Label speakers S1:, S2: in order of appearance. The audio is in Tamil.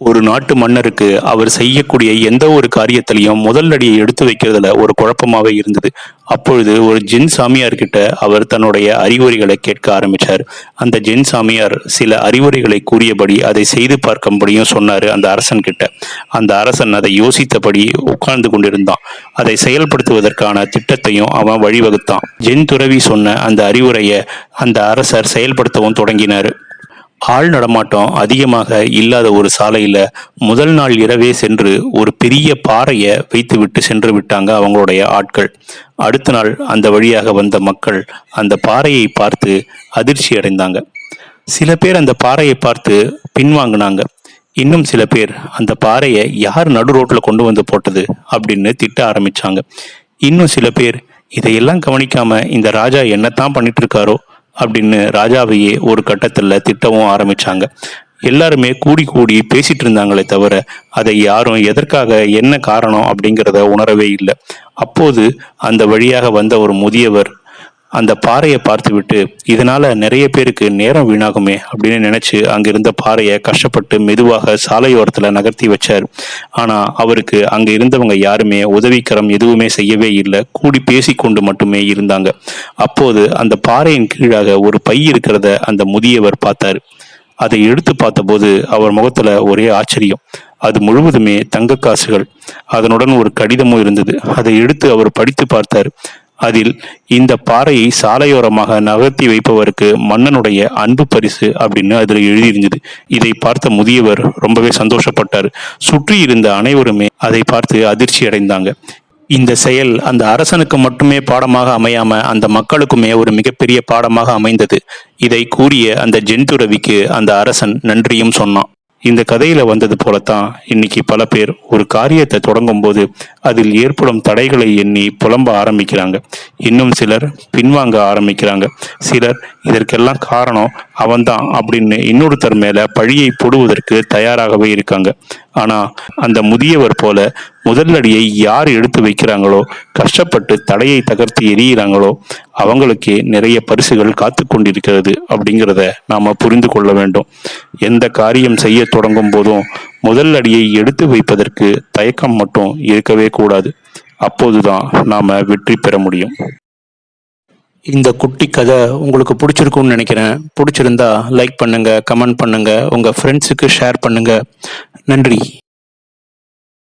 S1: ஒரு நாட்டு மன்னருக்கு அவர் செய்யக்கூடிய எந்த ஒரு காரியத்திலையும் முதல் அடியை எடுத்து வைக்கிறதுல ஒரு குழப்பமாவே இருந்தது. அப்பொழுது ஒரு ஜின் சாமியார் கிட்ட அவர் தன்னுடைய அறிவுரைகளை கேட்க ஆரம்பிச்சார். அந்த ஜின் சாமியார் சில அறிவுரைகளை கூறியபடி அதை செய்து பார்க்கும்படியும் சொன்னார் அந்த அரசன் கிட்ட. அந்த அரசன் அதை யோசித்தபடி உட்கார்ந்து கொண்டிருந்தான். அதை செயல்படுத்துவதற்கான திட்டத்தையும் அவன் வழிவகுத்தான். ஜின் துறவி சொன்ன அந்த அறிவுரையை அந்த அரசர் செயல்படுத்தவும் தொடங்கினார். ஆள் நடமாட்டம் அதிகமாக இல்லாத ஒரு சாலையில முதல் நாள் இரவே சென்று ஒரு பெரிய பாறையை வைத்துவிட்டு சென்று விட்டாங்க அவங்களுடைய ஆட்கள். அடுத்த நாள் அந்த வழியாக வந்த மக்கள் அந்த பாறையை பார்த்து அதிர்ச்சி அடைந்தாங்க. சில பேர் அந்த பாறையை பார்த்து பின்வாங்கினாங்க. இன்னும் சில பேர் அந்த பாறையை யார் நடு ரோட்டில் கொண்டு வந்து போட்டது அப்படின்னு திட்ட ஆரம்பிச்சாங்க. இன்னும் சில பேர் இதையெல்லாம் கவனிக்காம இந்த ராஜா என்னத்தான் பண்ணிட்டு இருக்காரோ அப்படின்னு ராஜாவையே ஒரு கட்டத்தில் திட்டவும் ஆரம்பிச்சாங்க. எல்லாருமே கூடி கூடி பேசிட்டு இருந்தாங்களே தவிர அதை யாரும் எதற்காக என்ன காரணம் அப்படிங்கிறத உணரவே இல்லை. அப்போது அந்த வழியாக வந்த ஒரு முதியவர் அந்த பாறையை பார்த்துவிட்டு இதனால நிறைய பேருக்கு நேரம் வீணாகுமே அப்படின்னு நினைச்சு அங்கிருந்த பாறையை கஷ்டப்பட்டு மெதுவாக சாலையோரத்துல நகர்த்தி வச்சார். ஆனா அவருக்கு அங்க இருந்தவங்க யாருமே உதவிக்கரம் எதுவுமே செய்யவே இல்லை. கூடி பேசிக்கொண்டு மட்டுமே இருந்தாங்க. அப்போது அந்த பாறையின் கீழாக ஒரு பை இருக்கிறத அந்த முதியவர் பார்த்தார். அதை எடுத்து பார்த்தபோது அவர் முகத்துல ஒரே ஆச்சரியம். அது முழுவதுமே தங்க காசுகள். அதனுடன் ஒரு கடிதமும் இருந்தது. அதை எடுத்து அவர் படித்து பார்த்தார். அதில் இந்த பாறையை சாலையோரமாக நகர்த்தி வைப்பவருக்கு மன்னனுடைய அன்பு பரிசு அப்படின்னு அதில் எழுதியிருந்தது. இதை பார்த்த முதியவர் ரொம்பவே சந்தோஷப்பட்டார். சுற்றி இருந்த அனைவருமே அதை பார்த்து அதிர்ச்சி அடைந்தாங்க. இந்த செயல் அந்த அரசனுக்கு மட்டுமே பாடமாக அமையாம அந்த மக்களுக்குமே ஒரு மிகப்பெரிய பாடமாக அமைந்தது. இதை கூறிய அந்த ஜென்துறவிக்கு அந்த அரசன் நன்றியும் சொன்னான். இந்த கதையில வந்தது போலத்தான் இன்னைக்கு பல பேர் ஒரு காரியத்தை தொடங்கும் போது அதில் ஏற்படும் தடைகளை எண்ணி புலம்ப ஆரம்பிக்கிறாங்க. இன்னும் சிலர் பின்வாங்க ஆரம்பிக்கிறாங்க. சிலர் இதற்கெல்லாம் காரணம் அவன்தான் அப்படின்னு இன்னொருத்தர் மேல பழியை போடுவதற்கு தயாராகவே இருக்காங்க. ஆனா அந்த முதியவர் போல முதல் அடியை யார் எடுத்து வைக்கிறாங்களோ கஷ்டப்பட்டு தடையை தகர்த்து எரியிறாங்களோ அவங்களுக்கே நிறைய பரிசுகள் காத்து கொண்டிருக்கிறது அப்படிங்கிறத நாம புரிந்து கொள்ள வேண்டும். எந்த காரியம் செய்ய தொடங்கும் போதும் முதல் அடியை எடுத்து வைப்பதற்கு தயக்கம் மட்டும் இருக்கவே கூடாது. அப்போதுதான் நாம வெற்றி பெற முடியும். இந்த குட்டி கதை உங்களுக்கு பிடிச்சிருக்கும்னு நினைக்கிறேன். பிடிச்சிருந்தா லைக் பண்ணுங்க கமெண்ட் பண்ணுங்க உங்க ஃப்ரெண்ட்ஸுக்கு ஷேர் பண்ணுங்க. நன்றி.